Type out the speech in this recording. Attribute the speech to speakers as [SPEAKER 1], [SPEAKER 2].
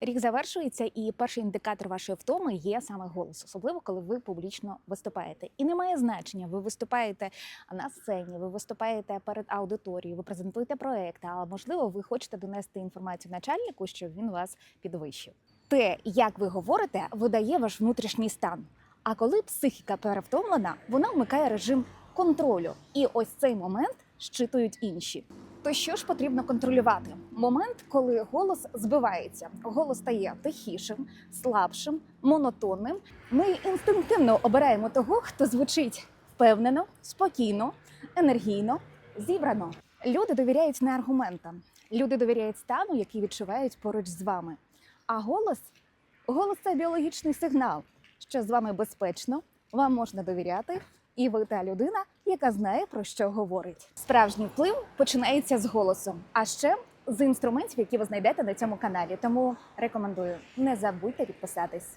[SPEAKER 1] Рік завершується, і перший індикатор вашої втоми є саме голос, особливо коли ви публічно виступаєте. І не має значення, ви виступаєте на сцені, ви виступаєте перед аудиторією, ви презентуєте проекти, а можливо, ви хочете донести інформацію начальнику, щоб він вас підвищив. Те, як ви говорите, видає ваш внутрішній стан. А коли психіка перевтомлена, вона вмикає режим контролю. І ось цей момент щитують інші. То що ж потрібно контролювати? Момент, коли голос збивається, голос стає тихішим, слабшим, монотонним. Ми інстинктивно обираємо того, хто звучить впевнено, спокійно, енергійно, зібрано. Люди довіряють не аргументам, люди довіряють стану, який відчувають поруч з вами. А голос голос це біологічний сигнал, що з вами безпечно, вам можна довіряти, і ви та людина, яка знає про що говорить. Справжній вплив починається з голосу, а ще з інструментів, які ви знайдете на цьому каналі. Тому рекомендую не забудьте підписатись.